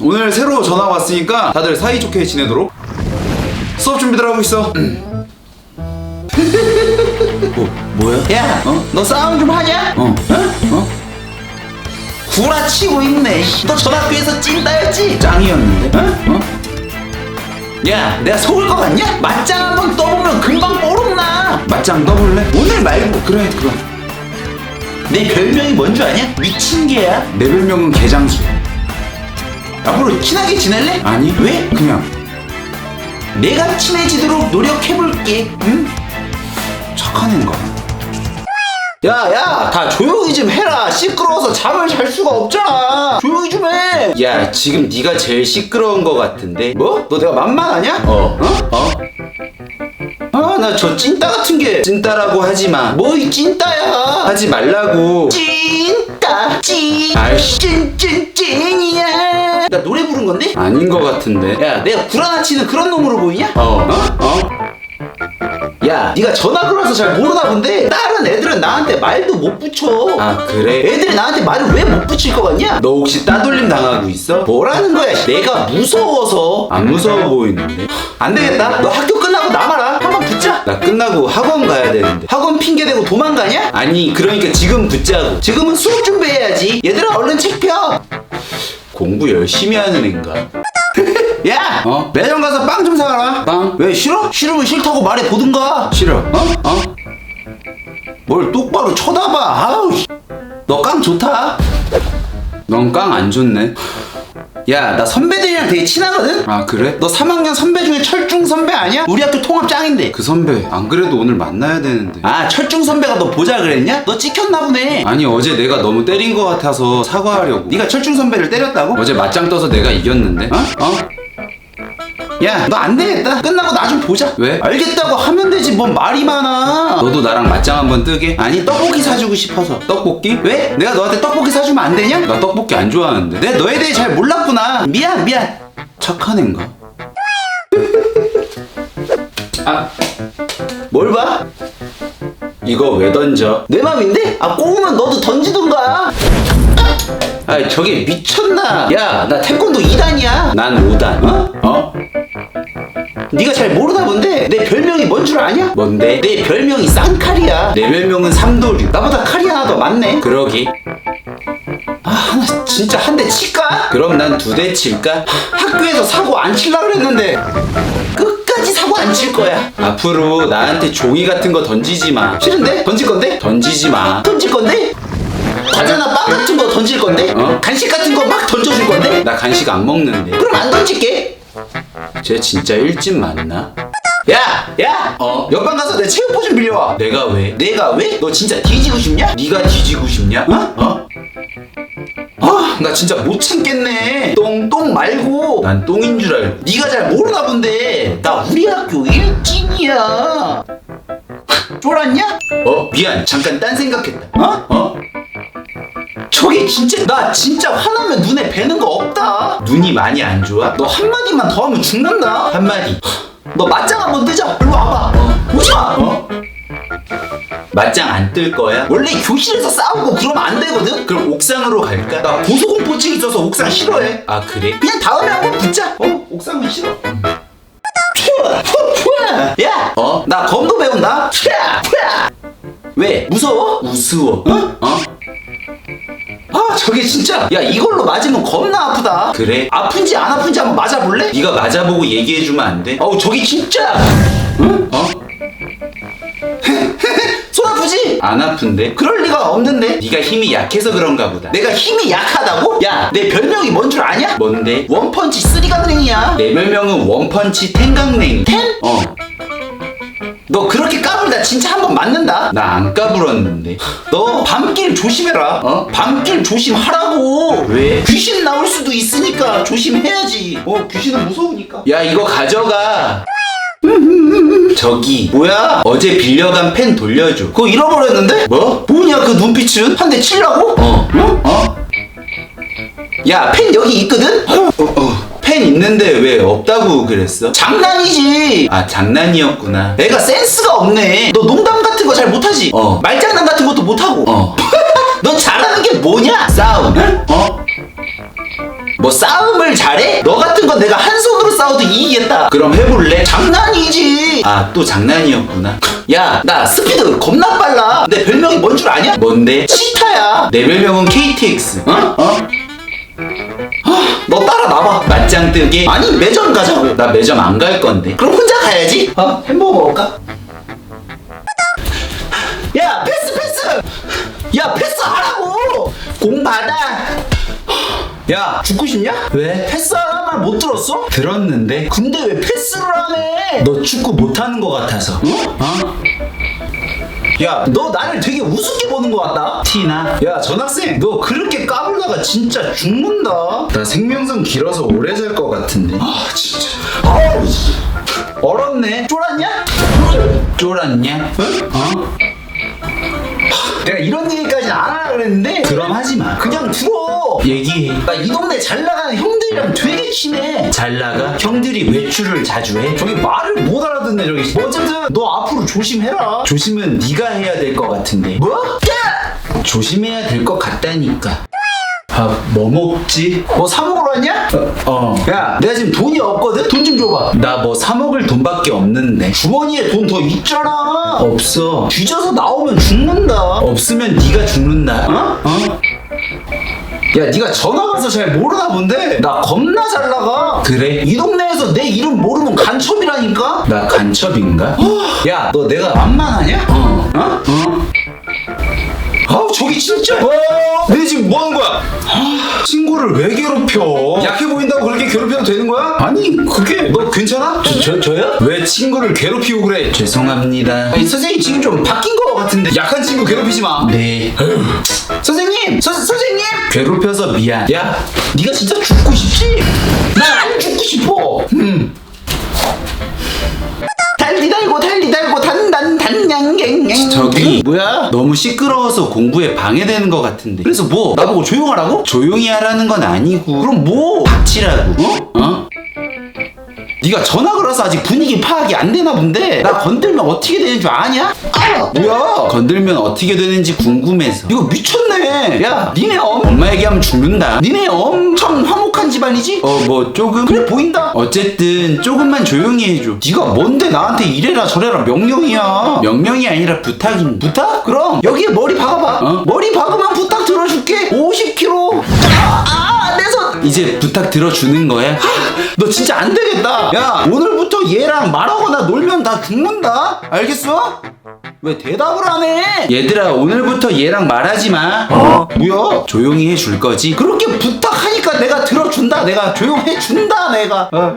오늘 새로 전화 왔으니까 다들 사이좋게 지내도록 수업 준비들 하고 있어. 뭐 뭐야? 야, 어? 너 싸움 좀 하냐? 어? 어? 구라치고 있네. 씨. 너 전학교에서 찐따였지? 짱이었는데? 어? 야, 내가 속을 것 같냐? 맞짱 한 번 떠보면 금방 뽀록나. 맞짱 떠볼래? 오늘 말고 그래 그럼. 내 별명이 뭔 줄 아냐? 미친 개야. 내 별명은 개장수. 앞으로 친하게 지낼래? 아니 왜? 그냥 내가 친해지도록 노력해볼게. 응? 착한 애인가? 야, 야, 다 조용히 좀 해라. 시끄러워서 잠을 잘 수가 없잖아. 조용히 좀 해. 야 지금 네가 제일 시끄러운 거 같은데. 뭐? 너 내가 만만하냐? 어? 어? 어? 아, 나 저 찐따 같은 게. 찐따라고 하지 마. 뭐 이 찐따야. 하지 말라고. 찐따, 찐. 아이씨. 찐찐 찐이야. 나 노래 부른 건데? 아닌 거 같은데. 야, 내가 구라나 치는 그런 놈으로 보이냐? 어? 어? 야, 네가 전학을 와서 잘 모르나 본데 다른 애들은 나한테 말도 못 붙여. 아 그래? 애들이 나한테 말을 왜 못 붙일 것 같냐? 너 혹시 따돌림 당하고 있어? 뭐라는 거야? 내가 무서워서. 안 무서워 보이는데. 안 되겠다. 너 학교 끝나고 남아라. 한번 붙자. 나 끝나고 학원 가야 되는데. 학원 핑계 대고 도망가냐? 아니 그러니까 지금 붙자고. 지금은 수업 준비해야지. 얘들아 얼른 책 펴. 공부 열심히 하는 애인가? 야, 어? 매점 가서 빵 좀 사가라. 빵? 왜 싫어? 싫으면 싫다고 말해 보든가. 싫어. 어? 어? 뭘 똑바로 쳐다봐. 아우. 너 깡 좋다. 넌 깡 안 좋네. 야, 나 선배들이랑 되게 친하거든. 아 그래? 너 3학년 선배 중에 철중 선배 아니야? 우리 학교 통합 짱인데. 그 선배 안 그래도 오늘 만나야 되는데. 아, 철중 선배가 너 보자 그랬냐? 너 찍혔나 보네. 아니 어제 내가 너무 때린 거 같아서 사과하려고. 네가 철중 선배를 때렸다고? 어제 맞짱 떠서 내가 이겼는데. 어? 어? 야, 너 안 되겠다. 끝나고 나 좀 보자. 왜? 알겠다고 하면 되지. 뭔 말이 많아. 너도 나랑 맞짱 한번 뜨게? 아니, 떡볶이 사주고 싶어서. 떡볶이? 왜? 내가 너한테 떡볶이 사주면 안 되냐? 나 떡볶이 안 좋아하는데. 내가 너에 대해 잘 몰랐구나. 미안, 미안. 착한 애인가? 아, 뭘 봐? 이거 왜 던져? 내 맘인데? 아, 꼬우면 너도 던지던가. 아, 저게 미쳤나? 야, 나 태권도 2단이야. 난 5단. 어? 어? 네가 잘 모르나 본데 내 별명이 뭔 줄 아냐? 뭔데? 내 별명이 쌍칼이야. 내 별명은 삼도류. 나보다 칼이 하나 더 많네. 그러기. 아, 나 진짜 한 대 칠까? 그럼 난 두 대 칠까? 학교에서 사고 안 칠라 그랬는데 끝까지 사고 안 칠 거야. 앞으로 나한테 종이 같은 거 던지지 마. 싫은데? 던질 건데? 던지지 마. 던질 건데? 과자나 빵 같은 거 던질 건데? 어? 간식 같은 거 막 던져줄 건데? 나 간식 안 먹는데. 그럼 안 던질게. 쟤 진짜 일진 맞나? 야, 야, 어? 옆방 가서 내 체육복 좀 빌려와. 내가 왜? 내가 왜? 너 진짜 뒤지고 싶냐? 네가 뒤지고 싶냐? 어? 어? 아, 나 진짜 못 참겠네. 똥, 똥 말고. 난 똥인 줄 알고. 네가 잘 모르나 본데 나 우리 학교 일진이야. 쫄았냐? 어? 미안. 잠깐 딴 생각했다. 어? 어? 저게 진짜 나 진짜 화나면 눈에 뵈는 거 없다. 눈이 많이 안 좋아? 너 한마디만 더 하면 죽는다. 한마디. 너 맞짱 한번 뜨자. 일로 와봐. 오지 마. 어? 맞짱 안 뜰 거야? 원래 교실에서 싸우고 그러면 안 되거든. 그럼 옥상으로 갈까? 나 고소공포증 있어서 옥상 싫어해. 아 그래? 그냥 다음에 한번 붙자. 어? 옥상은 싫어. 푸아. 야, 어? 나 검도 배운다. 왜? 무서워? 우스워. 어? 어? 아, 저게 진짜. 야, 이걸로 맞으면 겁나 아프다. 그래? 아픈지 안 아픈지 한번 맞아볼래? 네가 맞아보고 얘기해주면 안 돼? 어우, 저게 진짜. 어? 손 아프지? 안 아픈데? 그럴 리가 없는데. 네가 힘이 약해서 그런가 보다. 내가 힘이 약하다고? 야, 내 별명이 뭔 줄 아냐? 뭔데? 원펀치 쓰리강냉이야. 내 별명은 원펀치 텐강냉이. 텐? 어. 너 그렇게 까불다 진짜 한 번 맞는다. 나 안 까불었는데. 너 밤길 조심해라. 어? 밤길 조심하라고. 왜? 귀신 나올 수도 있으니까 조심해야지. 어, 귀신은 무서우니까. 야 이거 가져가. 저기 뭐야? 어제 빌려간 펜 돌려줘. 그거 잃어버렸는데? 뭐? 뭐냐 그 눈빛은? 한 대 치려고? 어. 어? 어? 야, 펜 여기 있거든? 어, 어. 펜 있는데 왜 없다고 그랬어? 장난이지. 아 장난이었구나. 내가 센스가 없네. 너 농담 같은 거 잘 못하지? 어. 말장난 같은 것도 못하고. 어. 넌 잘하는 게 뭐냐? 싸움. 어? 뭐 싸움을 잘해? 너 같은 건 내가 한 손으로 싸워도 이기겠다. 그럼 해볼래? 장난이지. 아 또 장난이었구나 야, 나 스피드 겁나 빨라. 내 별명이 뭔 줄 아냐? 뭔데? 치타야. 내 별명은 KTX 어? 어? 너 따라 나와. 맞짱 뜨기? 아니 매점 가자고. 나 매점 안 갈 건데 그럼 혼자 가야지. 어? 햄버거 먹을까? 야 패스 패스. 야 패스하라고. 공 받아. 야 죽고 싶냐? 왜? 패스하라는 말 못 들었어? 들었는데 근데 왜 패스를 안 해? 너 축구 못하는 거 같아서 어? 야, 너 나를 되게 우습게 보는 것 같다. 티나? 야, 전학생, 너 그렇게 까불다가 진짜 죽는다. 나 생명선 길어서 오래 살것 같은데 아, 진짜. 아우, 씨. 얼었네. 쫄았냐? 쫄았냐? 어? 이런 얘기까지 안 하려고 그랬는데. 그럼 하지 마 그냥 들어. 얘기해 나이 동네 잘 나가는 형들이랑 되게 친해. 잘 나가? 형들이 외출을 자주 해? 저기 말을 못 알아듣네, 저기. 뭐 어쨌든, 너 앞으로 조심해라. 조심은 네가 해야 될 것 같은데 뭐? 야! 조심해야 될 것 같다니까 밥 뭐 먹지? 뭐 사먹으러 왔냐? 어 야, 내가 지금 돈이 없거든? 돈 좀 줘봐. 나 뭐 사 먹을 돈밖에 없는데 주머니에 돈 더 있잖아. 없어 뒤져서 나오면 죽는다. 없으면 네가 죽는다 어? 어? 야, 네가 전화 가서 잘 모르나 본데 나 겁나 잘 나가. 그래? 이 동네에서 내 이름 모르면 간첩이라니까. 나 간첩인가? 야, 너 내가 만만하냐? 어. 어? 저기 진짜. 어? 내 지금 뭐 하는 거야? 친구를 왜 괴롭혀? 약해 보인다고 그렇게 괴롭혀도 되는 거야? 아니 그게 너 괜찮아? 저, 저 저요? 왜 친구를 괴롭히고 그래? 죄송합니다 아니 선생님 지금 좀 바뀐 거 같은데 약한 친구 괴롭히지 마. 네 선생님, 서, 선생님. 괴롭혀서 미안 야, 네가 진짜 죽고 싶지? 난 안 죽고 싶어. 음. 달리 달고 달리 달고 단단 단양갱갱. 저기. 뭐야? 너무 시끄러워서 공부에 방해되는 것 같은데 그래서 뭐 나보고 조용하라고? 조용히 하라는 건 아니고 그럼 뭐? 닥치라고 어? 어? 네가 전화 걸어서 아직 분위기 파악이 안 되나 본데 나 건들면 어떻게 되는 줄 아냐? 아 뭐야? 건들면 어떻게 되는지 궁금해서 이거 미쳤네. 야, 니네 엄, 엄마 얘기하면 죽는다 니네 엄청 화목한 집안이지? 어 뭐 조금 그래 보인다. 어쨌든 조금만 조용히 해줘 네가 뭔데 나한테 이래라 저래라 명령이야. 명령이 아니라 부탁인데 부탁? 그럼 여기에 머리 박아봐. 어? 머리 박으면 부탁 들어줄게. 50kg. 이제 부탁 들어주는 거야? 너 진짜 안 되겠다. 야, 오늘부터 얘랑 말하거나 놀면 다 죽는다. 알겠어? 왜 대답을 안 해? 얘들아 오늘부터 얘랑 말하지 마 어, 뭐야? 조용히 해줄 거지? 그렇게 부탁하니까 내가 들어준다. 내가 조용해 준다. 내가. 어.